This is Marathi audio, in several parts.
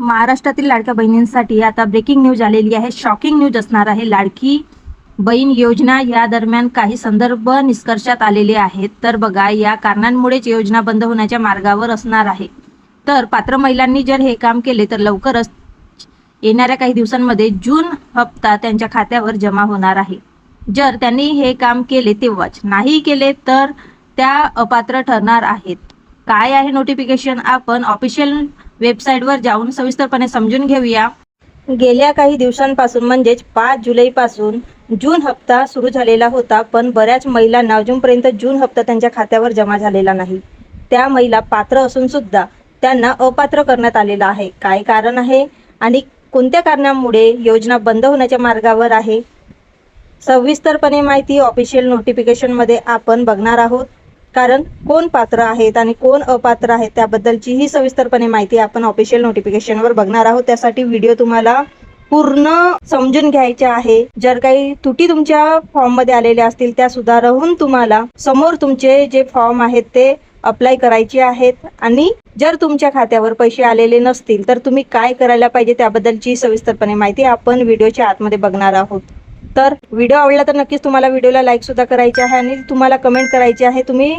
महाराष्ट्रातील लाडक्या बहिणींसाठी आता ब्रेकिंग न्यूज आलेली आहे. शॉकिंग न्यूज असणार आहे. लाडकी बहीण योजना या दरम्यान काही संदर्भ निष्कर्षात आलेले आहेत. तर बघा या कारणांमुळेच योजना बंद होण्याच्या मार्गावर असणार आहे. तर पात्र महिलांनी जर हे काम केले तर लवकरच येणाऱ्या काही दिवसांमध्ये जून हप्ता त्यांच्या खात्यावर जमा होणार आहे. जर त्यांनी हे काम केले तेव्हाच. नाही केले तर त्या अपात्र ठरणार आहेत. काय आहे नोटिफिकेशन आपण ऑफिशियल वेबसाईटवर जाऊन सविस्तरपणे समजून घेऊया. गेल्या काही दिवसांपासून म्हणजेच पाच जुलैपासून जून हप्ता सुरू झालेला होता पण बऱ्याच महिलांना अजूनपर्यंत जून हप्ता त्यांच्या खात्यावर जमा झालेला नाही. त्या महिला पात्र असून सुद्धा त्यांना अपात्र करण्यात आलेला आहे. काय कारण आहे? आणि कोणत्या कारणामुळे योजना बंद होण्याच्या मार्गावर आहे? सविस्तरपणे माहिती ऑफिशियल नोटिफिकेशनमध्ये आपण बघणार आहोत. कारण कोण पात्र आहेत आणि कोण अपात्र आहेत त्याबद्दलची ही सविस्तरपणे माहिती आपण ऑफिशियल नोटिफिकेशनवर बघणार आहोत. त्यासाठी व्हिडिओ तुम्हाला पूर्ण समजून घ्यायचे आहे. जर काही त्रुटी तुमच्या फॉर्ममध्ये आलेल्या असतील त्या सुधारवून तुम्हाला समोर तुमचे जे फॉर्म आहेत ते अप्लाय करायचे आहेत. आणि जर तुमच्या खात्यावर पैसे आलेले नसतील तर तुम्ही काय करायला पाहिजे त्याबद्दलची सविस्तरपणे माहिती आपण व्हिडिओच्या आतमध्ये बघणार आहोत. तर व्हिडिओ आवडला तर नक्कीच तुम्हाला व्हिडिओला लाईक सुद्धा करायचे आहे आणि तुम्हाला कमेंट करायची आहे. तुम्ही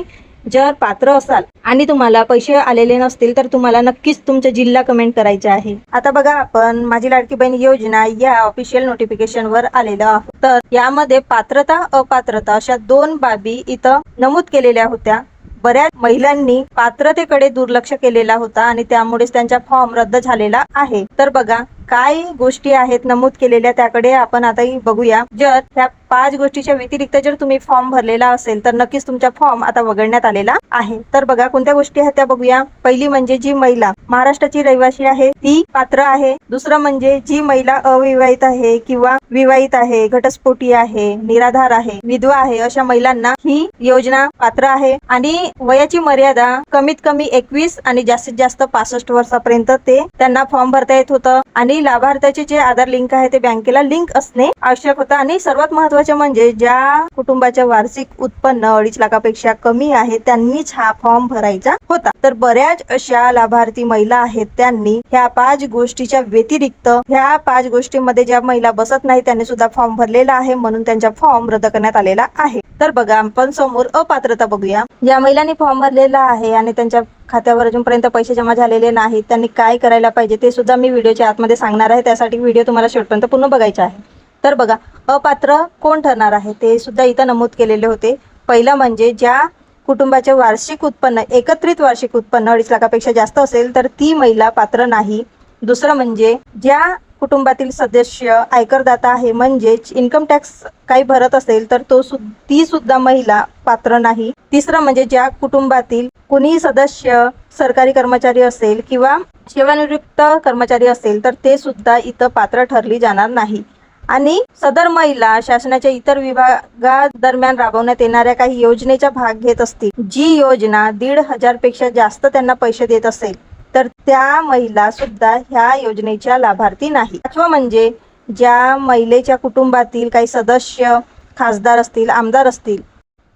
जर पात्र असाल आणि तुम्हाला पैसे आलेले नसतील तर तुम्हाला नक्कीच तुमचा जिल्हा कमेंट करायचे आहे. आता बघा आपण माझी लाडकी बहीण योजना या ऑफिशियल नोटिफिकेशन वर आलेलं आहोत. तर यामध्ये पात्रता अपात्रता अशा दोन बाबी इथं नमूद केलेल्या होत्या. बऱ्याच महिलांनी पात्रतेकडे दुर्लक्ष केलेला होता आणि त्यामुळेच त्यांचा फॉर्म रद्द झालेला आहे. तर बघा काय गोष्टी आहेत नमूद केलेल्या त्याकडे आपण आताही बघूया. जर त्या पाच गोष्टीच्या व्यतिरिक्त जर तुम्ही फॉर्म भरलेला असेल तर नक्कीच तुमचा फॉर्म आता वगळण्यात आलेला आहे. तर बघा कोणत्या गोष्टी आहेत त्या बघूया. पहिली म्हणजे जी महिला महाराष्ट्राची रहिवासी आहे ती पात्र आहे. दुसरं म्हणजे जी महिला अविवाहित आहे किंवा विवाहित आहे घटस्फोटी आहे निराधार आहे विधवा आहे अशा महिलांना ही योजना पात्र आहे. आणि वयाची मर्यादा कमीत कमी एकवीस आणि जास्तीत जास्त पासष्ट वर्षापर्यंत ते त्यांना फॉर्म भरता येत होतं. आणि लाभार्थ्याचे जे आधार लिंक आहे ते बँकेला लिंक असणे आवश्यक होतं. आणि सर्वात महत्वाचं म्हणजे ज्या कुटुंबाच्या वार्षिक उत्पन्न अडीच लाखापेक्षा कमी आहे त्यांनीच हा फॉर्म भरायचा होता. तर बऱ्याच अशा लाभार्थी महिला आहेत त्यांनी ह्या पाच गोष्टीच्या व्यतिरिक्त ह्या पाच गोष्टीमध्ये ज्या महिला बसत नाही त्यांनी सुद्धा फॉर्म भरलेला आहे म्हणून त्यांचा फॉर्म रद्द करण्यात आलेला आहे. तर बघा आपण समोर अपात्रता बघूया. ज्या महिलांनी फॉर्म भरलेला आहे आणि त्यांच्या खात्यावर अजूनपर्यंत पैसे जमा झालेले नाहीत त्यांनी काय करायला पाहिजे ते सुद्धा मी व्हिडिओच्या आतमध्ये सांगणार आहे. त्यासाठी व्हिडिओ तुम्हाला शेवटपर्यंत पूर्ण बघायचा आहे. तर बघा अपात्र कोण ठरणार आहे? ते सुद्धा इथं नमूद केलेले होते. पहिलं म्हणजे ज्या कुटुंबाचे वार्षिक उत्पन्न एकत्रित वार्षिक उत्पन्न अडीच लाखापेक्षा जास्त असेल तर ती महिला पात्र नाही. दुसरं म्हणजे ज्या कुटुंबातील सदस्य आयकरदाता आहे म्हणजेच इन्कम टॅक्स काही भरत असेल तर तो सु ती सुद्धा महिला पात्र नाही. तिसरं म्हणजे ज्या कुटुंबातील कुणी सदस्य सरकारी कर्मचारी असेल किंवा सेवानिवृत्त कर्मचारी असेल तर ते सुद्धा इथं पात्र ठरली जाणार नाही. आणि सदर महिला शासनाच्या इतर विभागादरम्यान राबवण्यात येणाऱ्या काही योजनेचा भाग घेत असतील. जी योजना दीड हजारपेक्षा जास्त त्यांना पैसे देत असेल तर त्या महिला सुद्धा ह्या योजनेच्या लाभार्थी नाही. पाचवं म्हणजे ज्या महिलेच्या कुटुंबातील काही सदस्य खासदार असतील आमदार असतील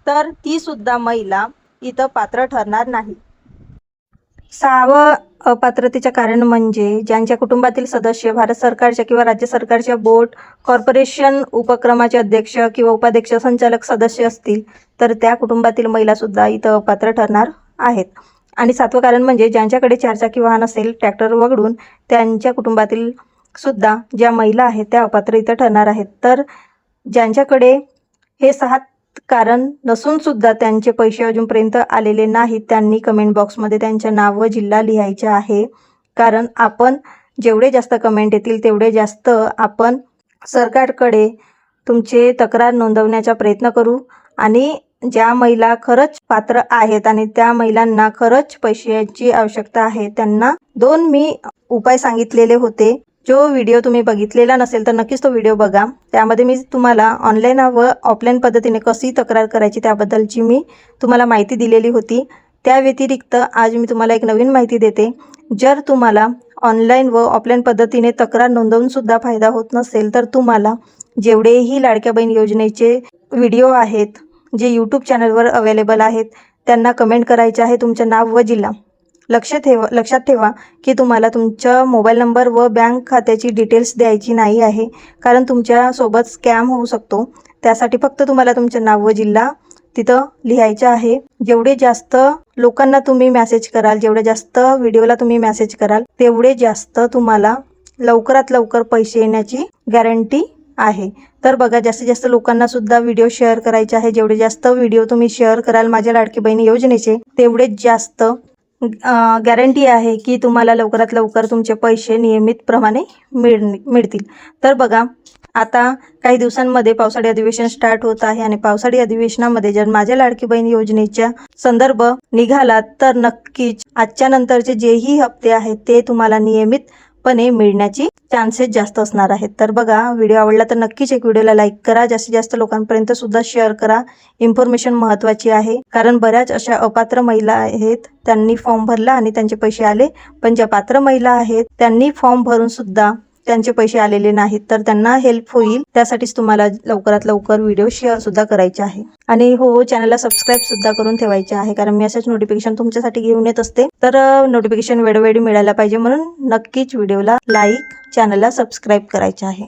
तर ती सुद्धा महिला इथं पात्र ठरणार नाही. सहावं अपात्रतेचं कारण म्हणजे ज्यांच्या कुटुंबातील सदस्य भारत सरकारच्या किंवा राज्य सरकारच्या बोर्ड कॉर्पोरेशन उपक्रमाचे अध्यक्ष किंवा उपाध्यक्ष संचालक सदस्य असतील तर त्या कुटुंबातील महिलासुद्धा इथं अपात्र ठरणार आहेत. आणि सातवं कारण म्हणजे ज्यांच्याकडे चारचाकी वाहन असेल ट्रॅक्टर वगळून त्यांच्या कुटुंबातील सुद्धा ज्या महिला आहेत त्या अपात्र इथं ठरणार आहेत. तर ज्यांच्याकडे हे सहा कारण नसून सुद्धा त्यांचे पैसे अजूनपर्यंत आलेले नाहीत. त्यांनी कमेंट बॉक्समध्ये त्यांचे नाव व जिल्हा लिहायचे आहे. कारण आपण जेवढे जास्त कमेंट येतील तेवढे जास्त आपण सरकारकडे तुमचे तक्रार नोंदवण्याचा प्रयत्न करू. आणि ज्या महिला खरंच पात्र आहेत आणि त्या महिलांना खरंच पैशाची आवश्यकता आहे त्यांना दोन मी उपाय सांगितलेले होते. जो व्हिडिओ तुम्ही बघितलेला नसेल तर नक्कीच तो व्हिडिओ बघा. त्यामध्ये मी तुम्हाला ऑनलाईन व ऑफलाईन पद्धतीने कशी तक्रार करायची त्याबद्दलची मी तुम्हाला माहिती दिलेली होती. त्या व्यतिरिक्त आज मी तुम्हाला एक नवीन माहिती देते. जर तुम्हाला ऑनलाईन व ऑफलाईन पद्धतीने तक्रार नोंदवूनसुद्धा फायदा होत नसेल तर तुम्हाला जेवढेही लाडक्या बहीण योजनेचे व्हिडिओ आहेत जे यूट्यूब चॅनलवर अवेलेबल आहेत त्यांना कमेंट करायचे आहे तुमचं नाव व जिल्हा. लक्ष ठेवा लक्षात ठेवा की तुम्हाला तुमच्या मोबाईल नंबर व बँक खात्याची डिटेल्स द्यायची नाही आहे कारण तुमच्यासोबत स्कॅम होऊ शकतो. त्यासाठी फक्त तुम्हाला तुमचे नाव व जिल्हा तिथं लिहायचं आहे. जेवढे जास्त लोकांना तुम्ही मेसेज कराल जेवढे जास्त व्हिडिओला तुम्ही मेसेज कराल तेवढे जास्त तुम्हाला लवकरात लवकर पैसे येण्याची गॅरंटी आहे. तर बघा जास्तीत जास्त लोकांना सुद्धा व्हिडिओ शेअर करायचे आहे. जेवढे जास्त व्हिडिओ तुम्ही शेअर कराल माझ्या लाडकी बहिणी योजनेचे तेवढेच जास्त गॅरंटी आहे की तुम्हाला लवकरात लवकर तुमचे पैसे नियमितप्रमाणे मिळ मिळतील. तर बघा आता काही दिवसांमध्ये पावसाळी अधिवेशन स्टार्ट होत आहे आणि पावसाळी अधिवेशनामध्ये जर माझ्या लाडकी बहीण योजनेच्या संदर्भ निघाला तर नक्कीच आजच्या नंतरचे जेही हप्ते आहेत ते तुम्हाला नियमित नियमितपणे मिळण्याची चान्सेस जास्त असणार आहेत. तर बघा व्हिडिओ आवडला तर नक्कीच एक व्हिडिओला लाईक करा. जास्तीत जास्त लोकांपर्यंत सुद्धा शेअर करा. इन्फॉर्मेशन महत्त्वाची आहे. कारण बऱ्याच अशा अपात्र महिला आहेत त्यांनी फॉर्म भरला आणि त्यांचे पैसे आले. पण ज्या पात्र महिला आहेत त्यांनी फॉर्म भरून सुद्धा त्यांचे पैसे आलेले नाहीत तर त्यांना हेल्प होईल. त्यासाठीच तुम्हाला लवकरात लवकर व्हिडिओ शेअर सुद्धा करायचे आहे. आणि हो चॅनलला सबस्क्राईब सुद्धा करून ठेवायचे आहे कारण मी असेच नोटिफिकेशन तुमच्यासाठी घेऊन येत असते. तर नोटिफिकेशन वेळोवेळी मिळायला पाहिजे म्हणून नक्कीच व्हिडिओला लाईक चॅनलला सबस्क्राईब करायचे आहे.